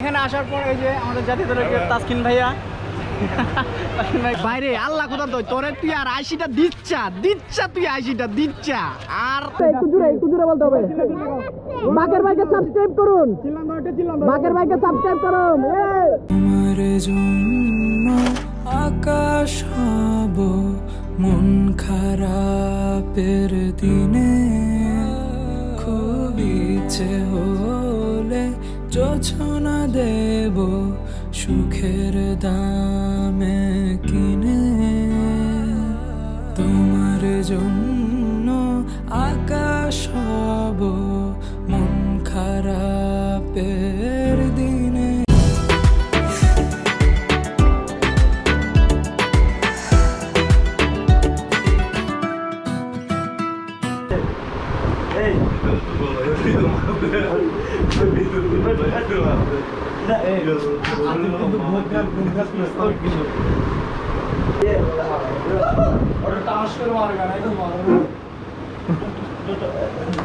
এখানে আসার পর এই যে আমাদের জাতীয় দলের তাসকিন ভাইয়া। ভাই বাইরে আল্লাহ কোথা তো তোরে তুই আর আইসিটা দিচ্ছা দিচ্ছা তুই আইসিটা দিচ্ছা। আর একটু জুড়ে একটু জুড়ে বলতে হবে। বাকের ভাইকে সাবস্ক্রাইব করুন। বাকের ভাইকে সাবস্ক্রাইব করুন। তোমার জন্য আকাশ হব মন খারাপের দিনে। খুব ইচ্ছে যোছনা দেব সুখের দামে কিনে। তোমার জন্য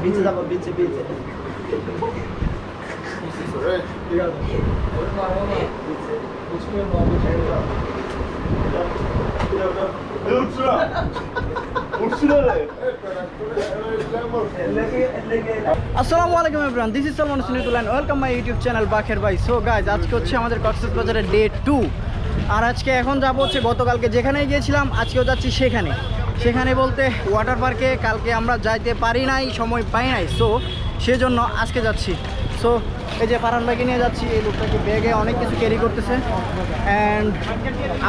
বিচে যাব বিচে বিচে আসসালামু আলাইকুম everyone this is Salman সুনিতুল and welcome my YouTube channel বাখের ভাই সো গাইজ আজকে হচ্ছে আমাদের কক্সবাজারের ডে টু আর আজকে এখন যাব হচ্ছে গতকালকে যেখানে গিয়েছিলাম, আজকেও যাচ্ছি সেখানে। সেখানে বলতে ওয়াটার পার্কে কালকে আমরা যাইতে পারি নাই, সময় পাই নাই। সো সেজন্য আজকে যাচ্ছি। সো এই যে পারান ভাইকে নিয়ে যাচ্ছি, এই লোকটাকে ব্যাগে অনেক কিছু ক্যারি করতেছে। অ্যান্ড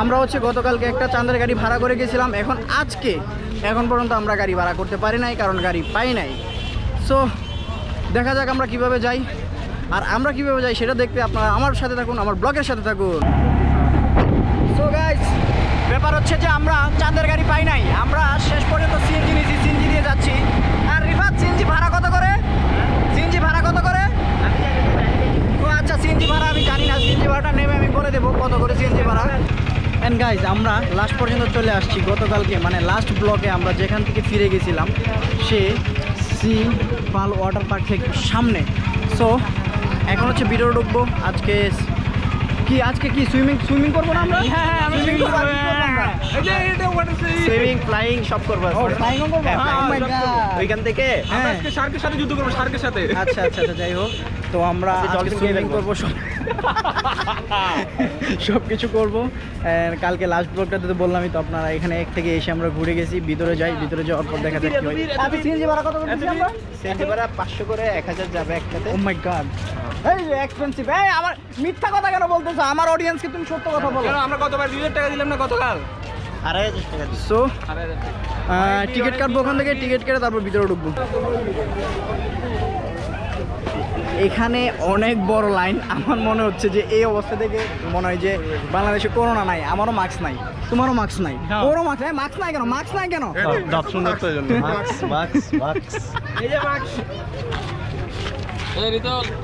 আমরা হচ্ছে গতকালকে একটা চাঁদের গাড়ি ভাড়া করে গেছিলাম এখন আজকে এখন পর্যন্ত আমরা গাড়ি ভাড়া করতে পারি নাই, কারণ গাড়ি পাই নাই। সো দেখা যাক আমরা কীভাবে যাই। আর আমরা কীভাবে যাই সেটা দেখতে আপনারা আমার সাথে থাকুন, আমার ব্লগের সাথে থাকুন। সো গাইস ব্যাপার হচ্ছে যে আমরা চাঁদের গাড়ি পাই নাই। আমরা শেষ পর্যন্ত সিএনজি নিয়েছি, সিএনজি দিয়ে যাচ্ছি। আর রিফাত, সিএনজি ভাড়া কত করে? সিএনজি ভাড়া কত করে? ও আচ্ছা সিএনজি ভাড়া আমি জানি না, সিএনজি ভাড়াটা নেবে, আমি বলে দেবো। কত করে সিএনজি ভাড়া? অ্যান্ড গাইজ আমরা লাস্ট পর্যন্ত চলে আসছি গতকালকে মানে লাস্ট ব্লকে আমরা যেখান থেকে ফিরে গেছিলাম সে সি পাল ওয়াটার পার্ক থেকে সামনে। সো এখন হচ্ছে ভিডিও ঢুকবো আজকে কি আজকে কি সুইমিং সুইমিং করব না আমরা? হ্যাঁ হ্যাঁ সুইমিং করব ফ্লাইং সব করব ফ্লাইং করব? হ্যাঁ, Oh! ওইখান থেকে? হ্যাঁ। সাথে যুদ্ধ করব শার্কের সাথে। আচ্ছা আচ্ছা আচ্ছা যাই হোক। তো আমরা সুইমিং করব সব সব কিছু করব কালকে লাস্ট ব্লগটাতে তো বললামই তো আপনারা এখানে এক থেকে এসে আমরা ঘুরে গেছি ভিতরে যাই ভিতরে যাওয়ার পর দেখা যাক কি হয়। আপনি সিএনজি ভাড়া কত করে দিচ্ছি আমরা? সেন্টি ভাড়া। পাঁচশো করে এক হাজার যাবে একটাতে। ও মাই গড এই যে এক্সপেন্সিভ এই আমার মিথ্যা কথা কেন বলতেছো? আমার অডিয়েন্সকে তুমি সত্য কথা বলো। কেন আমরা গতবার দুই টাকা দিলাম না গতকাল? সো টিকিট কাটবো ওখান থেকে টিকিট কেটে তারপর ভিতরে ঢুকবো। এখানে অনেক বড় লাইন। আমার মনে হচ্ছে যে এই অবস্থা থেকে মনে হয় যে বাংলাদেশে করোনা নাই আমারও মাস্ক নাই তোমারও মাস্ক নাই। ওরও মাস্ক নাই মাস্ক নাই কেন? মাস্ক নাই কেন? এই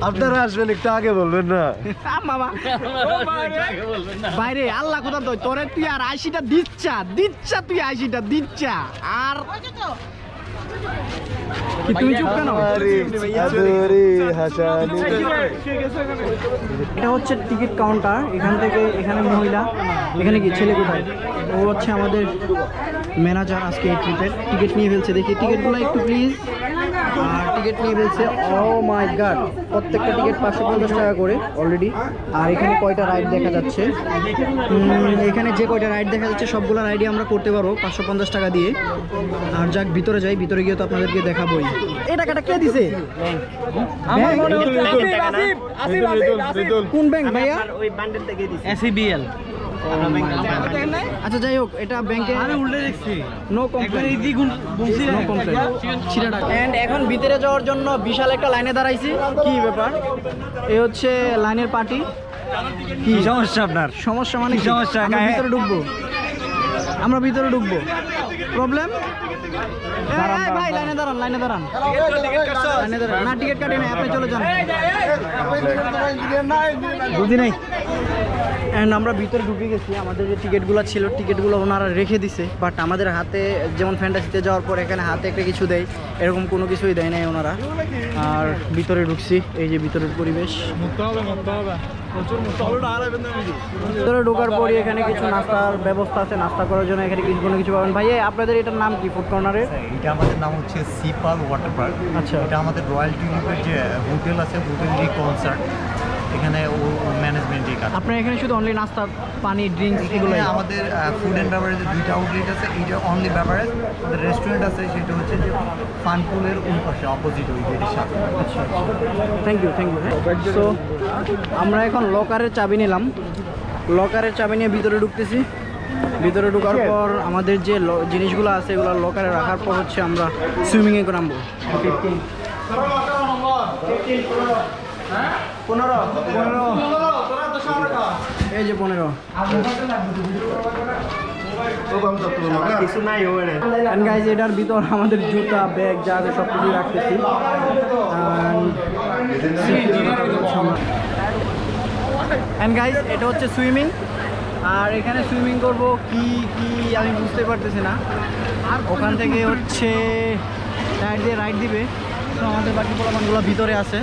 আপনারা আসবেন একটু আগে বলবেন না? বাইরে আল্লাহ কোথা তো তোরে তুই আর আইসিটা দিচ্ছা দিচ্ছা তুই আইসিটা দিচ্ছা। আর এটা হচ্ছে টিকিট কাউন্টার। এখান থেকে এখানে মহিলা এখানে কি ছেলে কোথায়? ও হচ্ছে আমাদের ম্যানেজার আজকে এই ট্রিপের। টিকিট নিয়ে ফেলছে। দেখি টিকিটগুলো একটু প্লিজ টিকিট নিয়ে ফেলছে। ও মাই গাড প্রত্যেকটা টিকিট পাঁচশো পঞ্চাশ টাকা করে অলরেডি আর এখানে কয়টা রাইড দেখা যাচ্ছে? এখানে যে কয়টা রাইড দেখা যাচ্ছে সবগুলো রাইডই আমরা করতে পারব পাঁচশো পঞ্চাশ টাকা দিয়ে। আর যাক, ভিতরে যাই, ভিতরে গিয়ে তো আপনাদেরকে দেখাবোই। টাকাটা কে দিছে? আমার মনে হচ্ছে হচ্ছে আসিফ আসিফ আসিফ কোন ব্যাংক ভাইয়া? ওই বান্ডেল থেকে দিচ্ছি এসিবিএল আচ্ছা যাই হোক এটা ব্যাংকে আমি উল্টে দেখছি। No complain no complain and এখন ভিতরে যাওয়ার জন্য বিশাল একটা লাইনে দাঁড়াইছি। কি ব্যাপার? এ হচ্ছে লাইনের পার্টি। কি সমস্যা আপনার? সমস্যা মানে? সমস্যা? আমরা ভিতরে ঢুকবো। আমরা ভিতরে ঢুকবো। প্রবলেম ভাই লাইনে দাঁড়ান লাইনে দাঁড়ান লাইনে দাঁড়ান না টিকিট কাটি না আপনি চলে যান বুঝি নাই অ্যান্ড আমরা ভিতরে ঢুকে গেছি। আমাদের যে টিকিটগুলো ছিল টিকিটগুলো ওনারা রেখে দিছে। বাট আমাদের হাতে যেমন ফ্যান্টাসিতে যাওয়ার পর এখানে হাতে একটা কিছু দেয় এরকম কোনো কিছুই দেয় নাই ওনারা। আর ভিতরে ঢুকছি এই যে ভিতরের পরিবেশ। ভিতরে ঢোকার পরই এখানে কিছু নাস্তার ব্যবস্থা আছে নাস্তা করার জন্য এখানে কিছু কোনো কিছু পাবেন। ভাই আপনাদের এটার নাম কি ফুড কর্নারের এটা আমাদের নাম হচ্ছে সিপাল ওয়াটার পার্ক আচ্ছা। এটা আমাদের রয়্যাল টিউলিপের যে হোটেল আছে হোটেলেরই কনসার্ট এখানে ও ম্যানেজমেন্টই কাজ। আপনার এখানে শুধু অনলি নাস্তা পানি ড্রিঙ্কস এগুলো আমাদের ফুড অ্যান্ড বেভারেজের দুইটা আউটলেট আছে এইটা অনলি বেভারেজ আমাদের রেস্টুরেন্ট আছে সেটা হচ্ছে যে ফানপুলের ওই পাশে অপোজিট ওই গেটের সাথে thank you thank you so আমরা এখন লকারের চাবি নিলাম। লকারের চাবি নিয়ে ভিতরে ঢুকতেছি। ভিতরে ঢোকার পর আমাদের যে ল- জিনিসগুলো আছে এগুলো লকারে রাখার পর হচ্ছে আমরা সুইমিংয়ে নামবো পনেরো পনেরো। এই যে পনেরো। কিছু নাই ওখানে। গাইজ এটার ভিতর আমাদের জুতা ব্যাগ যা আছে সব কিছু রাখতেছি অ্যান্ড গাইজ এটা হচ্ছে সুইমিং। আর এখানে সুইমিং করব কি কি আমি বুঝতে পারতেছি না। ওখান থেকে হচ্ছে রাইড দিয়ে রাইড দিবে। তো আমাদের বাকি পোলাপানগুলো ভিতরে আছে।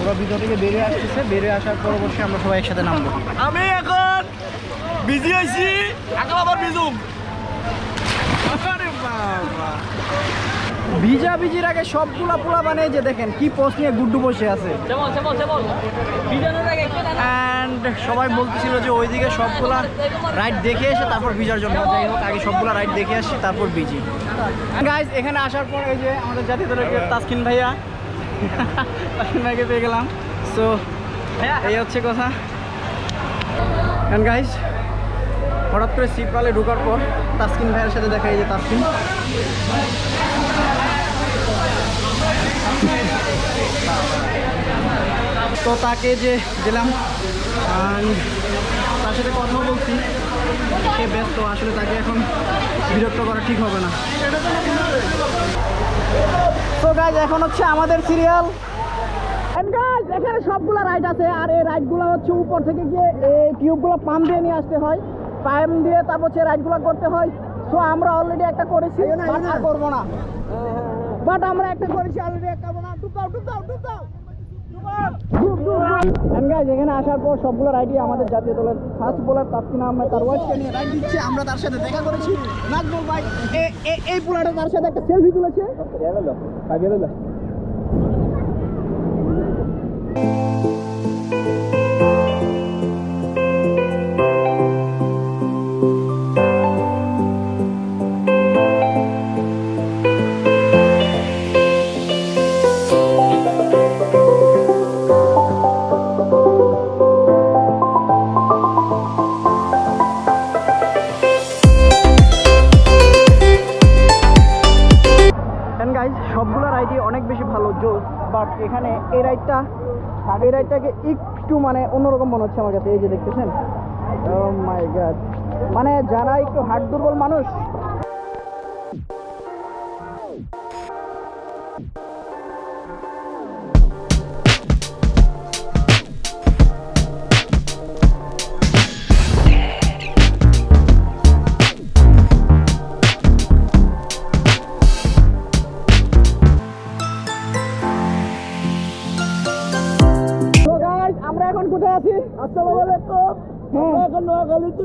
ওরা ভিতর থেকে বেরিয়ে আসতেছে। বেরিয়ে আসার পরবর্তী আমরা সবাই একসাথে নামবো। আমি এখন বিজি হয়েছি এখন আবার বিজুম। ভিজা ভিজির আগে সবগুলা পোলা বানিয়ে যে দেখেন কি পোস্ট নিয়ে গুড্ডু বসে আছে। অ্যান্ড সবাই বলতেছিল যে ওইদিকে সবগুলা রাইড দেখে এসে তারপর ভিজার জন্য। যাই হোক আগে সবগুলা রাইড দেখে আসছি তারপর ভিজি গাইজ এখানে আসার পর এই যে আমাদের জাতীয় দলের তাসকিন ভাইয়া তাসকিন ভাইকে পেয়ে গেলাম। সো এই হচ্ছে কথা। অ্যান্ড গাইজ হঠাৎ করে সিপালে ঢোকার পর তাসকিন ভাইয়ের সাথে দেখা এই যে তাসকিন। তো তাকে যে দিলাম। তার সাথে কথা বলছি। সে ব্যস্ত আসলে তাকে এখন বিরক্ত করা ঠিক হবে না। তো গাইজ এখন হচ্ছে আমাদের সিরিয়াল এখানে সবগুলো রাইড আছে আর এই রাইডগুলো হচ্ছে উপর থেকে গিয়ে এই টিউবগুলো পাম্প দিয়ে নিয়ে আসতে হয়। পাম দিয়ে তারপর হচ্ছে রাইডগুলো করতে হয়। সো আমরা অলরেডি একটা করেছি আর করব না। বাট আমরা একটা করেছি অলরেডি একটা করব না। And guys, এখানে আসার পর সবগুলো রাইডই আমাদের জাতীয় দলের ফার্স্ট বোলার তাসকিন আহমেদ তার ওয়াইফকে নিয়ে রাইড দিচ্ছে। আমরা তার সাথে দেখা করেছি। নাজমুল ভাই এই পোলাটা তার সাথে একটা সেলফি তুলেছে। রাইডটাকে একটু মানে অন্যরকম মনে হচ্ছে আমার কাছে, এই যে দেখতেছেন? মাই গড মানে যারা একটু হাট দুর্বল মানুষ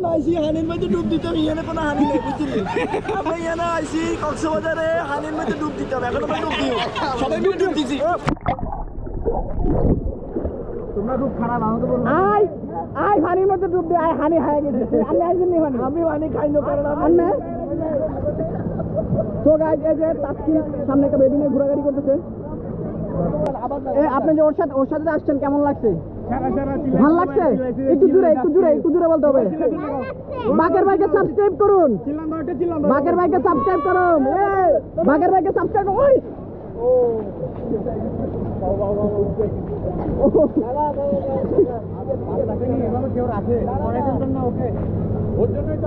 আইছি হানির মধ্যে ডুব দিতে হবে এখানে কোনো হানি নেই বুঝলি? আমরা এখানে আইছি কক্সবাজারে হানির মধ্যে ডুব দিতে হবে এখন আমরা ডুব দিও সবাই মিলে ডুব দিছি। তোমরা খুব খারাপ আমাকে বলো। আই আই হানির মধ্যে ডুব দে আই হানি হায় গেছে। আমি আইছি নি হানি। আমি হানি খাই না কারণ আমি তো গাইজ এই যে সামনে একটা বেবি নিয়ে ঘোরাঘুরি করতেছে। আপনি যে ওর সাথে ওর সাথে আসছেন কেমন লাগছে? ভালো লাগছে? একটু দূরে একটু দূরে একটু দূরে বলতে হবে। বাঘের ভাইকে সাবস্ক্রাইব করুন। বাঘের ভাইকে সাবস্ক্রাইব করুন। বাঘের ভাইকে সাবস্ক্রাইব ওই! ওর জন্যই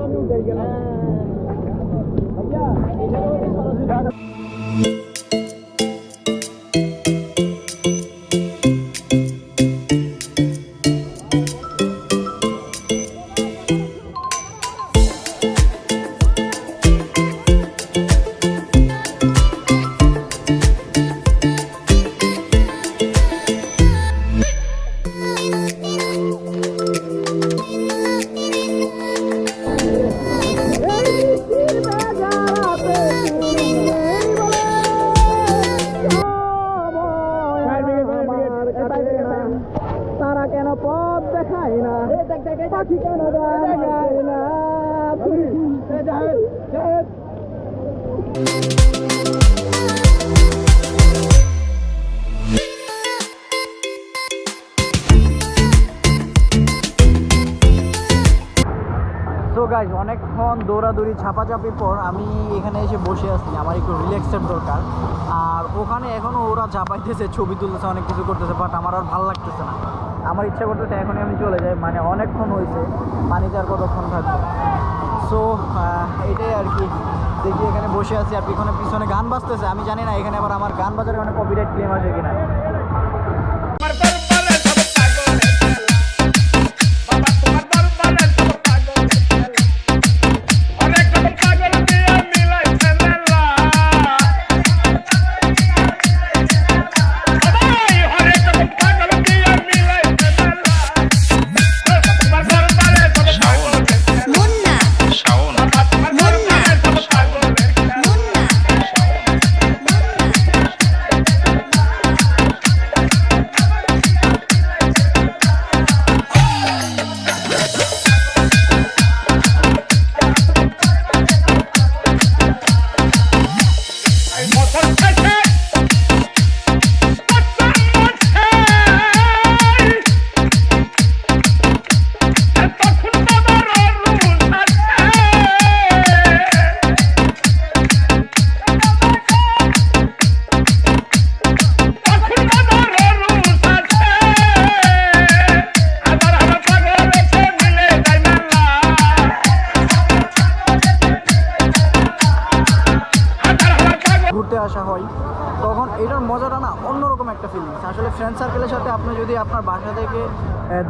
গাইজ অনেকক্ষণ দৌড়াদৌড়ি ছাপাচাপির পর আমি এখানে এসে বসে আছি। আমার একটু রিল্যাক্সের দরকার। আর ওখানে এখনও ওরা চাপাইতেছে ছবি তুলতেছে, অনেক কিছু করতেছে বাট আমার আর ভালো লাগতেছে না। আমার ইচ্ছা করতেছে এখনই আমি চলে যাই মানে অনেকক্ষণ হয়েছে পানিতে আর কতক্ষণ থাকবে। সো এটাই আর কি। দেখি এখানে বসে আছি, আর পিছনে পিছনে গান বাজতেছে, আমি জানি না এখানে আবার আমার গান বাজারে অনেক কপিরাইট ক্লেম আছে কিনা। আসা হয়, তখন এটার মজাটা না অন্যরকম একটা ফিলিংস আসলে ফ্রেন্ড সার্কেলের সাথে আপনি যদি আপনার বাসা থেকে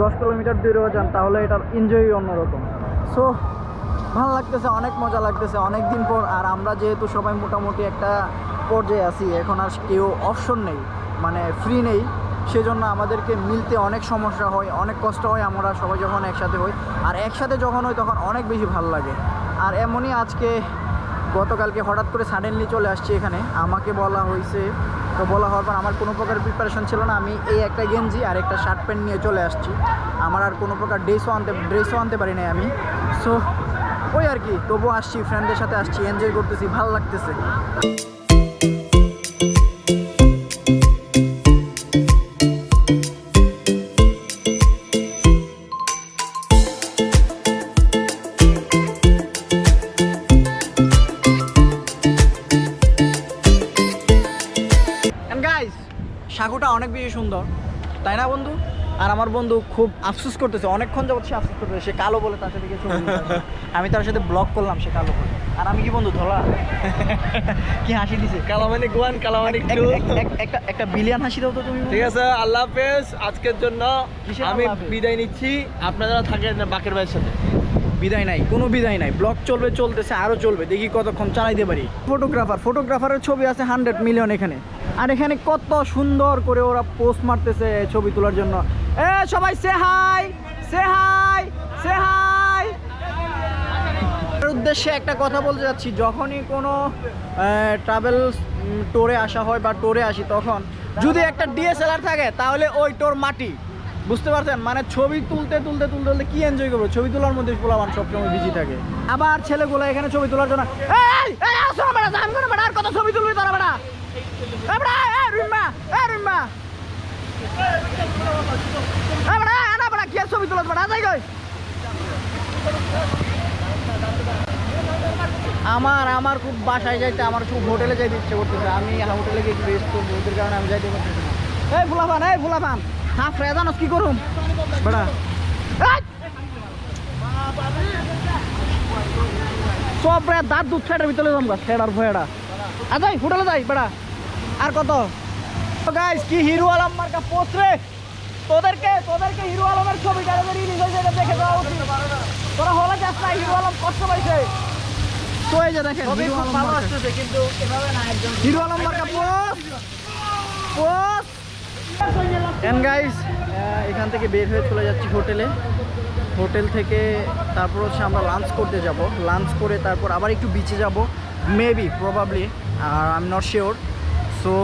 দশ কিলোমিটার দূরেও যান, তাহলে এটার এনজয়ই অন্যরকম। সো ভালো লাগতেছে, অনেক মজা লাগতেছে অনেক দিন পর, আর আমরা যেহেতু সবাই মোটামুটি একটা পর্যায়ে আছি, এখন আর কেউ অপশন নেই মানে ফ্রি নেই, সেজন্য আমাদেরকে মিলতে অনেক সমস্যা হয়, অনেক কষ্ট হয়, আমরা সবাই যখন একসাথে হই, আর একসাথে যখন হই, তখন অনেক বেশি ভালো লাগে। আর এমনই আজকে গতকালকে হঠাৎ করে সাডেনলি চলে আসছি এখানে। আমাকে বলা হয়েছে, তো বলা হওয়ার পর আমার কোনো প্রকার প্রিপারেশন ছিল না। আমি এই একটা গেঞ্জি আর একটা শার্ট প্যান্ট নিয়ে চলে আসছি। আমার আর কোনো প্রকার ড্রেসও আনতে ড্রেসও আনতে পারি নাই আমি। সো ওই আর কি, তবুও আসছি ফ্রেন্ডদের সাথে আসছি এনজয় করতেছি, ভালো লাগতেছে। সাগুটা অনেক বেশি সুন্দর তাই না বন্ধু? আর আমার বন্ধু খুব আফসোস করতেছে অনেকক্ষণ যাবত সে আফসোস করতেছে সে কালো বলে তার সাথে কিছু আমি তার সাথে ব্লক করলাম সে কালো বলে। আর আমি কি বন্ধু ধলা? কি হাসি দিছে? কালামানিক ওয়ান কালামানিক এক- টু এক- এক- একটা একটা বিলিয়ন হাসি দাও তো তুমি। ঠিক আছে আল্লাহ হাফেজ। আজকের জন্য আমি বিদায় নিচ্ছি। আপনারা থাকেন বাকের ভাইয়ের সাথে। বিদায় নাই, কোনো বিদায় নাই। ব্লগ চলবে, চলতেছে আরও চলবে। দেখি কতক্ষণ চালাইতে পারি। ফটোগ্রাফার ফটোগ্রাফারের ছবি আছে হান্ড্রেড মিলিয়ন এখানে। আর এখানে কত সুন্দর করে ওরা পোস্ট মারতেছে ছবি তোলার জন্য। এ, সবাই say hi say hi say hi উদ্দেশ্যে একটা কথা বলতে যাচ্ছি। যখনই কোনো ট্রাভেল টোরে আসা হয় বা টোরে আসি তখন, যদি একটা ডিএসএলআর থাকে, তাহলে ওই টোর মাটি। বুঝতে পারছেন? মানে ছবি তুলতে তুলতে তুলতে তুলতে কি এনজয় করব? ছবি তোলার মধ্যে পোলাবান সবসময় বিজি থাকে। আবার ছেলেগুলো এখানে ছবি তোলার জন্য কত ছবি তুলবি তোরা আর ছবি যাই আমার আমার খুব বাসায় যাইতে, আমার খুব হোটেলে যাইতে ইচ্ছে করতেছে। আমি হোটেলে গিয়ে রেস্ট করব, ওদের কারণে আমি যাইতে পারতেছি না। এই ফুলাফান এই ফুলাফান। হাফ রে জানোস কি করুম? বেড়া। সব রে দাঁত দুধ ফেটার ভিতরে জমগা ফেডার ফেডা আর যাই হোটেলে যাই বেড়া। আর কত? গাইস কি হিরো আলম মার্কা পোস্ট রে? তোদেরকে তোদেরকে হিরো আলমের ছবি গাড়ি রিলিজ হয়েছে এটা দেখে যাওয়া উচিত। তোরা হলে যাস না হিরো আলম কষ্ট পাইছে। তো এই যে দেখেন হিরো আলম মার্কা। পোস্ট পোস্ট গাইস এখান থেকে বের হয়ে চলে যাচ্ছি হোটেলে। হোটেল থেকে তারপর হচ্ছে আমরা লাঞ্চ করতে যাব। লাঞ্চ করে তারপর আবার একটু বিচে যাব। Maybe probably R I am not sure so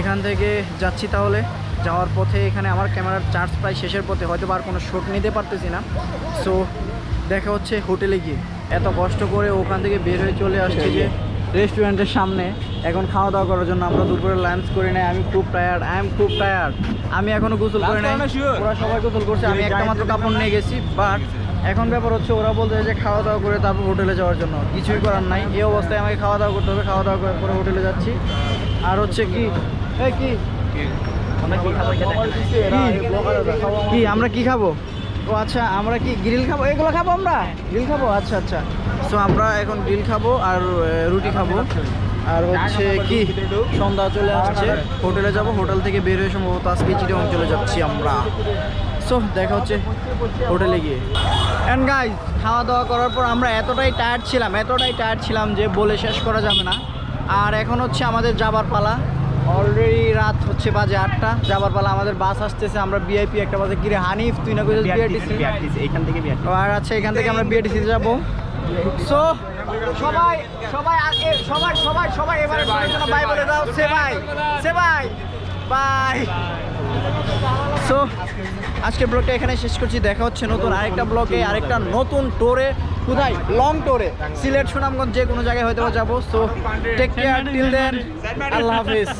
এখান থেকে যাচ্ছি তাহলে। যাওয়ার পথে এখানে আমার ক্যামেরার চার্জ প্রায় শেষের পথে। হয়তো আর কোনো শ্যুট নিতে পারতেছি না। সো দেখা হচ্ছে হোটেলে গিয়ে। এত কষ্ট করে ওখান থেকে বের হয়ে চলে আসছে যে রেস্টুরেন্টের সামনে। এখন খাওয়া দাওয়া করার জন্য আমরা দুপুরে লাঞ্চ করি নাই আমি খুব টায়ার্ড আই এম খুব টায়ার্ড আমি এখনও গোসল করি নাই ওরা সবাই গোসল করছে আমি একটা মাত্র কাপড় নিয়ে গেছি বাট এখন ব্যাপার হচ্ছে ওরা বলতে যে খাওয়া দাওয়া করে তারপর হোটেলে যাওয়ার জন্য। কিছুই করার নাই এই অবস্থায় আমাকে খাওয়া দাওয়া করতে হবে খাওয়া দাওয়া করে পরে হোটেলে যাচ্ছি। আর হচ্ছে কি এই কি? কি? আমরা কি খাব? ও আচ্ছা আমরা কি গ্রিল খাব? এগুলো খাব আমরা? গ্রিল খাব? আচ্ছা আচ্ছা। সো আমরা এখন গ্রিল খাব আর রুটি খাব। আর হচ্ছে কি সন্ধ্যা চলে আসছে। হোটেলে যাব হোটেল থেকে বের হয়ে সম্ভবত আজকে চিটাগং চলে যাচ্ছি আমরা। সো দেখা হচ্ছে হোটেলে গিয়ে। অ্যান্ড গাইজ খাওয়া দাওয়া করার পর আমরা এতটাই টায়ার্ড ছিলাম এতটাই টায়ার্ড ছিলাম যে বলে শেষ করা যাবে না। আর এখন হচ্ছে আমাদের যাবার পালা। অলরেডি রাত হচ্ছে বাজে আটটা। যাবার পালা আমাদের বাস আসতেছে আমরা বিআইপি একটা বাজে কিরে হানিফ তুই না কইছিস বিআরটিসি এইখান থেকে আর আচ্ছা এখান থেকে আমরা বিআরটিসিতে যাব। সো সবাই সবাই সবাই সবাই সবাই এবারে বাই বলে দাও। Say bye say bye bye so আজকের ব্লগটা এখানে শেষ করছি। দেখা হচ্ছে নতুন আরেকটা ব্লগে, আরেকটা নতুন টোরে কোথায়? লং টোরে সিলেট, সুনামগঞ্জ যে কোনো জায়গায় হয়তো যাব। So take care till then আল্লাহ হাফিজ।